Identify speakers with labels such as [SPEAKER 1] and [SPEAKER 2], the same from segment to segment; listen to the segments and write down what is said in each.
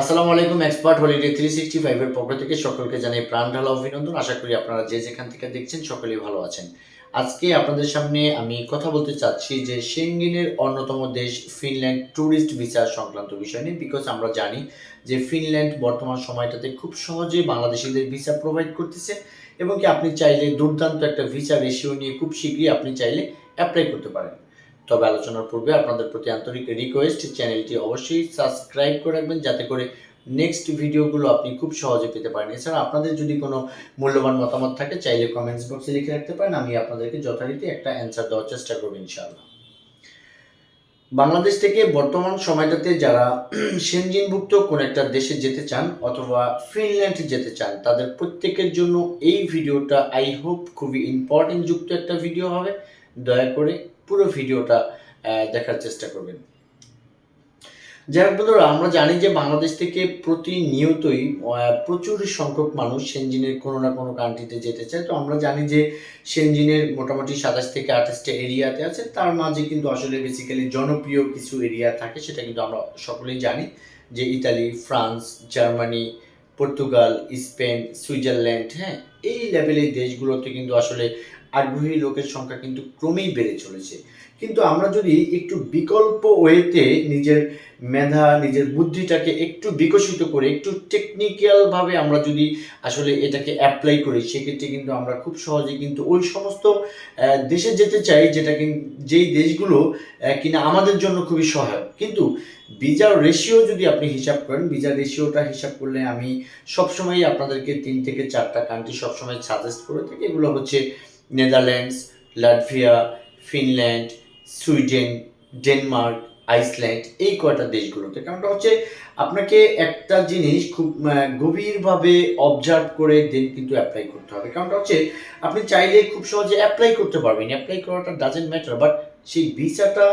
[SPEAKER 1] আসসালামু আলাইকুম expert holiday three sixty ফাইভের পক্ষ থেকে সকলকে জানাই প্রাণ ঢালা অভিনন্দন। আশা করি আপনারা যে যেখান থেকে দেখছেন সকলেই ভালো আছেন। আজকে আপনাদের সামনে আমি কথা বলতে চাচ্ছি যে সেঙ্গিনের অন্যতম দেশ ফিনল্যান্ড ট্যুরিস্ট ভিসা সংক্রান্ত বিষয় নিয়ে বিকজ আমরা জানি যে ফিনল্যান্ড বর্তমান সময়টাতে খুব সহজে বাংলাদেশিদের ভিসা প্রোভাইড করতেছে এবং কি আপনি চাইলে দুর্দান্ত একটা ভিসা রেশিও নিয়ে খুব শীঘ্রই আপনি চাইলে অ্যাপ্লাই করতে পারেন। তবে আলোচনার পূর্বে আপনাদের প্রতি আন্তরিক রিকোয়েস্ট চ্যানেলটি অবশ্যই সাবস্ক্রাইব করে রাখবেন যাতে করে নেক্সট ভিডিওগুলো আপনি খুব সহজে পেতে পারেন। এছাড়া আপনাদের যদি কোনো মূল্যবান মতামত থাকে, চাইলে কমেন্টস বক্সে লিখে রাখতে পারেন। আমি আপনাদেরকে যথারীতি একটা অ্যান্সার দেওয়ার চেষ্টা করব ইনশাআল্লাহ। বাংলাদেশ থেকে বর্তমান সময়টাতে যারা সেনজিনভুক্ত কোন একটা দেশে যেতে চান অথবা ফিনল্যান্ড যেতে চান, তাদের প্রত্যেকের জন্য এই ভিডিওটা আই হোপ খুবই ইম্পর্টেন্ট যুক্ত একটা ভিডিও হবে। দয়া করে পুরো ভিডিওটা দেখার চেষ্টা করবেন। যাই হোক বন্ধুরা, আমরা জানি যে বাংলাদেশ থেকে প্রতিনিয়তই প্রচুর সংখ্যক মানুষ সেনজিনের কোনো না কোনো কান্ট্রিতে যেতে চায়। তো আমরা জানি যে সেনজিনের মোটামুটি সাতাশ থেকে আঠাশটা এরিয়াতে আছে। তার মাঝে কিন্তু আসলে বেসিক্যালি জনপ্রিয় কিছু এরিয়া থাকে, সেটা কিন্তু আমরা সকলেই জানি। যে Italy, France, Germany, Portugal, Spain, Switzerland হ্যাঁ এই লেভেলের দেশগুলোতে কিন্তু আসলে আগ্রহী লোকের সংখ্যা কিন্তু ক্রমেই বেড়ে চলেছে। কিন্তু আমরা যদি একটু বিকল্প ওয়েতে নিজের মেধা, নিজের বুদ্ধিটাকে একটু বিকশিত করে, একটু টেকনিক্যালভাবে আমরা যদি আসলে এটাকে অ্যাপ্লাই করি, সেক্ষেত্রে কিন্তু আমরা খুব সহজে কিন্তু ওই সমস্ত দেশে যেতে চাই যেটা কিন- যেই দেশগুলো কিনা আমাদের জন্য খুবই সহায়ক। কিন্তু ভিজার রেশিও যদি আপনি হিসাব করেন ভিজার রেশিওটা হিসাব করলে আমি সবসময় আপনাদেরকে তিন থেকে চারটা কান্ট্রি সবসময় সাজেস্ট করে থাকি। এগুলো হচ্ছে Netherlands Latvia Finland Sweden Denmark Iceland এই কয়টা দেশগুলোতে। কারণটা হচ্ছে আপনাকে একটা জিনিস খুব গভীরভাবে অবজার্ভ করে দেন কিন্তু অ্যাপ্লাই করতে হবে। কারণটা হচ্ছে আপনি চাইলে খুব সহজে অ্যাপ্লাই করতে পারবেন। অ্যাপ্লাই করাটা ডাজেন্ট ম্যাটার বাট সেই ভিসাটা,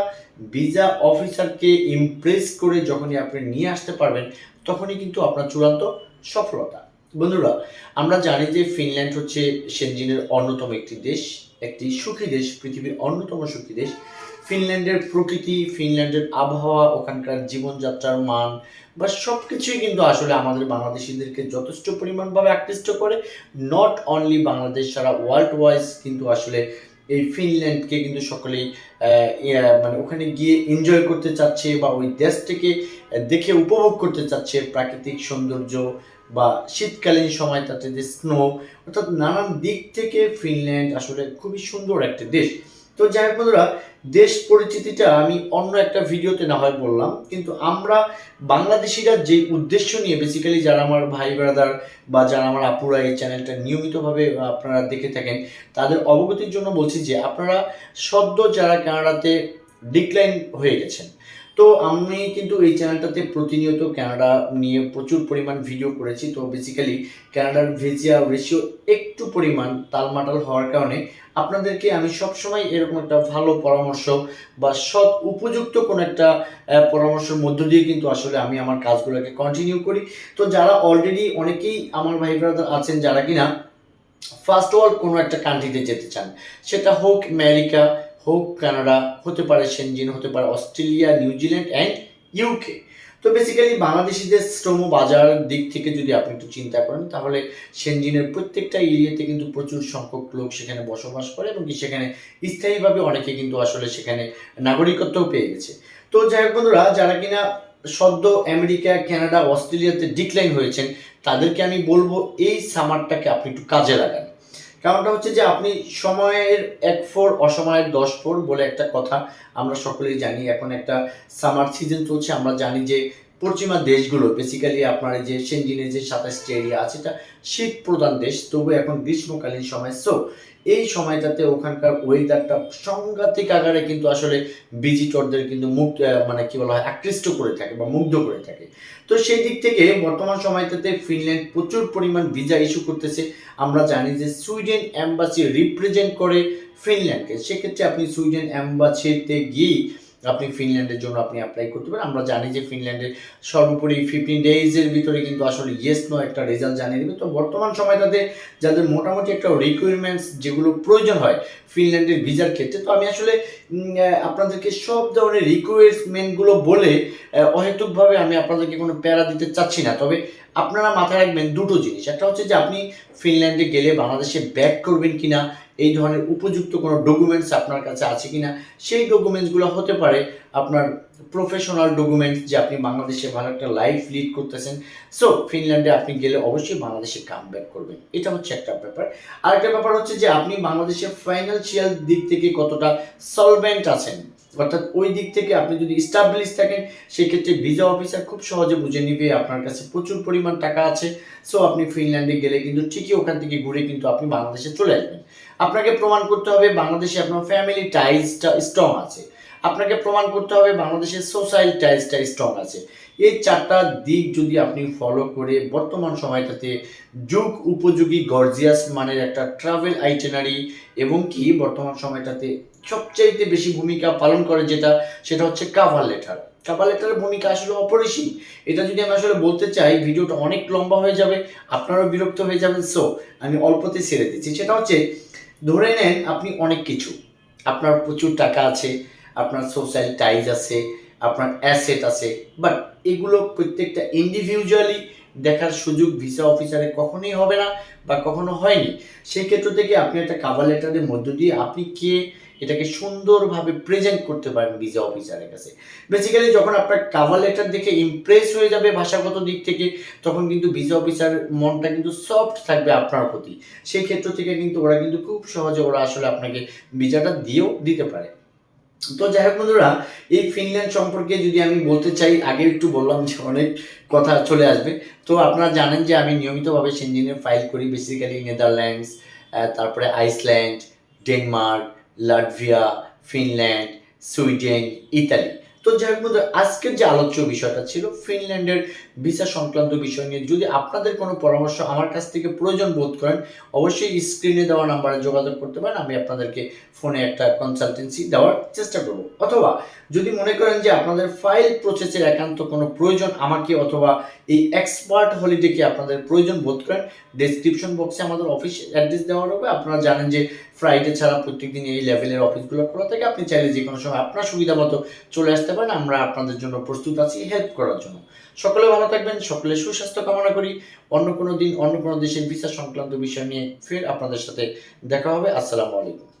[SPEAKER 1] ভিসা অফিসারকে ইমপ্রেস করে যখনই আপনি নিয়ে আসতে পারবেন, তখনই কিন্তু আপনার চূড়ান্ত সফলতা। বন্ধুরা, আমরা জানি যে ফিনল্যান্ড হচ্ছে সেনজিনের অন্যতম একটি দেশ, একটি সুখী দেশ, পৃথিবীর অন্যতম সুখী দেশ। ফিনল্যান্ডের প্রকৃতি, ফিনল্যান্ডের আবহাওয়া, ওখানকার জীবনযাত্রার মান, বা সব কিছুই কিন্তু আসলে আমাদের বাংলাদেশিদেরকে যথেষ্ট পরিমাণভাবে আকৃষ্ট করে। নট অনলি বাংলাদেশ সারা ওয়ার্ল্ড ওয়াইজ কিন্তু আসলে এই ফিনল্যান্ডকে কিন্তু সকলেই মানে ওখানে গিয়ে এনজয় করতে চাচ্ছে বা ওই দেশটাকে দেখে উপভোগ করতে চাচ্ছে প্রাকৃতিক সৌন্দর্য বা শীতকালীন সময় তাতে যে স্নো অর্থাৎ নানান দিক থেকে ফিনল্যান্ড আসলে খুবই সুন্দর একটা দেশ। তো যাই হোক বন্ধুরা, দেশ পরিচিতিটা আমি অন্য একটা ভিডিওতে না হয় বললাম, কিন্তু আমরা বাংলাদেশিরা যে উদ্দেশ্য নিয়ে বেসিক্যালি যারা আমার ভাই ব্রাদার বা যারা আমার আপুরা এই চ্যানেলটা নিয়মিতভাবে আপনারা দেখে থাকেন, তাদের অবগতির জন্য বলছি যে আপনারা সদ্য যারা কানাডাতে ডিক্লাইন হয়ে গেছেন তো আমি কিন্তু এই চ্যানেলটাতে প্রতিনিয়ত কানাডা নিয়ে প্রচুর পরিমাণ ভিডিও করেছি। তো বেসিক্যালি কানাডার ভিজিয়া রেশিও একটু পরিমাণ তালমাটাল হওয়ার কারণে আপনাদেরকে আমি সবসময় এরকম একটা ভালো পরামর্শ বা সৎ উপযুক্ত কোনো একটা পরামর্শের মধ্য দিয়ে কিন্তু আসলে আমি আমার কাজগুলোকে কন্টিনিউ করি। তো যারা অলরেডি অনেকেই আমার ভাই ব্রাদার আছেন যারা কিনা ফার্স্ট ওয়ার্ল্ড কোনো একটা কান্ট্রিতে যেতে চান, সেটা হোক আমেরিকা হোক, কানাডা হতে পারে সেনজিন, হতে পারে Australia New Zealand and UK. তো বেসিক্যালি বাংলাদেশিদের শ্রম বাজার দিক থেকে যদি আপনি একটু চিন্তা করেন, তাহলে সেনজিনের প্রত্যেকটা এরিয়াতে কিন্তু প্রচুর সংখ্যক লোক সেখানে বসবাস করে এবং সেখানে স্থায়ীভাবে অনেকে কিন্তু আসলে সেখানে নাগরিকত্বও পেয়ে গেছে। তো যাই হোক বন্ধুরা, যারা কিনা সদ্য আমেরিকা, কানাডা, অস্ট্রেলিয়াতে ডিক্লাইন হয়েছেন, তাদেরকে আমি বলব এই সামারটাকে আপনি একটু কাজে লাগান। কারণটা হচ্ছে যে আপনি সময়ের এক ফোর অসময়ের দশ ফোর বলে একটা কথা আমরা সকলেই জানি। এখন একটা সামার সিজন চলছে, আমরা জানি যে পশ্চিমা দেশগুলো বেসিক্যালি আপনার যে সেনজিনের যে সাতাশটি এরিয়া আছে, এটা শীত প্রধান দেশ। তবু এখন গ্রীষ্মকালীন সময়। সো এই সময়টাতে ওখানকার ওয়েদারটা সাংঘাতিক আকারে কিন্তু আসলে ভিজিটরদের কিন্তু মুখ মানে কি বলা হয়, আকৃষ্ট করে থাকে বা মুগ্ধ করে থাকে। তো সেই দিক থেকে বর্তমান সময়টাতে ফিনল্যান্ড প্রচুর পরিমাণ ভিসা ইস্যু করতেছে। আমরা জানি যে সুইডেন অ্যাম্বাসি রিপ্রেজেন্ট করে ফিনল্যান্ডকে সেক্ষেত্রে আপনি সুইডেন অ্যাম্বাসিতে গিয়েই আপনি ফিনল্যান্ডের জন্য আপনি অ্যাপ্লাই করতে পারেন। আমরা জানি যে ফিনল্যান্ডের সর্বোপরি ফিফটিন ডেইজের ভিতরে কিন্তু আসলে ইয়েস নো একটা রেজাল্ট জানিয়ে দেবে। তো বর্তমান সময় সময়টাতে যাদের মোটামুটি একটা রিকোয়ারমেন্টস যেগুলো প্রয়োজন হয় ফিনল্যান্ডের ভিসার ক্ষেত্রে, তো আমি আসলে আপনাদেরকে সব ধরনের রিকোয়েস্টমেন্টগুলো বলে অহেতুকভাবে আমি আপনাদেরকে কোনো প্যারা দিতে চাচ্ছি না। তবে আপনারা মাথায় রাখবেন দুটো জিনিস। একটা হচ্ছে যে আপনি ফিনল্যান্ডে গেলে বাংলাদেশে ব্যাক করবেন কি না এই ধরনের উপযুক্ত কোনো ডকুমেন্টস আপনার কাছে আছে কি না সেই ডকুমেন্টসগুলো হতে পারে আপনার প্রফেশনাল ডকুমেন্টস যে আপনি বাংলাদেশে ভালো একটা লাইফ লিড করতেছেন। সো ফিনল্যান্ডে আপনি গেলে অবশ্যই বাংলাদেশে কাম ব্যাক করবেন। এটা হচ্ছে একটা ব্যাপার। আরেকটা ব্যাপার হচ্ছে যে আপনি বাংলাদেশের ফাইন্যান্সিয়াল দিক থেকে কতটা সলভেন্ট আছেন? অর্থাৎ ওই দিক থেকে আপনি যদি স্টাবলিশ থাকেন, সেক্ষেত্রে ভিসা অফিসার খুব সহজে বুঝে নিবে আপনার কাছে প্রচুর পরিমাণ টাকা আছে। সো আপনি ফিনল্যান্ডে গেলে কিন্তু ঠিকই ওখান থেকে ঘুরে কিন্তু আপনি বাংলাদেশে চলে আসবেন। আপনাকে প্রমাণ করতে হবে, বাংলাদেশে আপনার ফ্যামিলি টাইজটা স্ট্রং আছে। আপনাকে প্রমাণ করতে হবে, বাংলাদেশের সোশ্যাল টাইজটা স্ট্রং আছে। এই চারটা দিক যদি আপনি ফলো করে বর্তমান সময়টাতে যুগ উপযোগী গর্জিয়াস মানের একটা ট্রাভেল আইটেনারি এবং কি বর্তমান সময়টাতে সবচাইতে বেশি ভূমিকা পালন করে যেটা, সেটা হচ্ছে কাভার লেটার কাভার লেটারের ভূমিকা আসলে অপরিসীম। এটা যদি আমি আসলে বলতে চাই, ভিডিওটা অনেক লম্বা হয়ে যাবে, আপনারাও বিরক্ত হয়ে যাবেন। সো আমি অল্পতে ছেড়ে দিচ্ছি। সেটা হচ্ছে, ধরে নেন আপনি অনেক কিছু, আপনার প্রচুর টাকা আছে আপনার সোশ্যাল টাইজ আছে, আপনার অ্যাসেট আছে বাট এগুলো প্রত্যেকটা ইন্ডিভিজুয়ালি দেখার সুযোগ ভিসা অফিসারে কখনোই হবে না বা কখনো হয়নি। সেই ক্ষেত্র থেকে আপনি একটা কাভার লেটারের মধ্য দিয়ে আপনি কে এটাকে সুন্দরভাবে প্রেজেন্ট করতে পারেন ভিসা অফিসারের কাছে। বেসিক্যালি যখন আপনার কাভার লেটার দেখে ইমপ্রেস হয়ে যাবে ভাষাগত দিক থেকে, তখন কিন্তু ভিসা অফিসার মনটা কিন্তু সফট থাকবে আপনার প্রতি। সেই ক্ষেত্র থেকে কিন্তু ওরা কিন্তু খুব সহজে ওরা আসলে আপনাকে ভিসাটা দিয়েও দিতে পারে। তো যাই হোক বন্ধুরা, এই ফিনল্যান্ড সম্পর্কে যদি আমি বলতে চাই, আগে একটু বললাম যে অনেক কথা চলে আসবে। তো আপনারা জানেন যে আমি নিয়মিতভাবে সেনজিনের ফাইল করি বেসিক্যালি নেদারল্যান্ডস তারপরে Iceland Denmark Latvia Finland Sweden Italy তো যাই হোক বন্ধুরা, আজকের যে আলোচ্য বিষয়টা ছিল ফিনল্যান্ডের ভিসা সংক্রান্ত বিষয় নিয়ে, যদি আপনাদের কোনো পরামর্শ আমার কাছ থেকে প্রয়োজন বোধ করেন, অবশ্যই স্ক্রিনে দেওয়া নাম্বারে যোগাযোগ করতে পারেন, আমি আপনাদেরকে ফোনে একটা কনসালটেন্সি দেওয়ার চেষ্টা করব। অথবা যদি মনে করেন যে আপনাদের ফাইল প্রসেসের একান্ত কোনো প্রয়োজন আমাকে অথবা এই এক্সপার্ট হলিডেকে আপনাদের প্রয়োজন বোধ করেন ডেসক্রিপশন বক্সে আমাদের অফিস অ্যাড্রেস দেওয়া হবে আপনারা জানেন যে ফ্রাইডে ছাড়া প্রত্যেকদিন এই লেভেলের অফিসগুলো খোলা থাকে। আপনি চাইলে যে কোনো সময় আপনার সুবিধা মতো চলে আসতে পারেন। আমরা আপনাদের জন্য প্রস্তুত আছি হেল্প করার জন্য। সকলে ভালো থাকবেন, সকলে সুস্বাস্থ্য কামনা করি। অন্য কোনো দিন, অন্য কোনো দেশের ভিসা সংক্রান্ত বিষয় নিয়ে ফের আপনাদের সাথে দেখা হবে। আসসালামু আলাইকুম।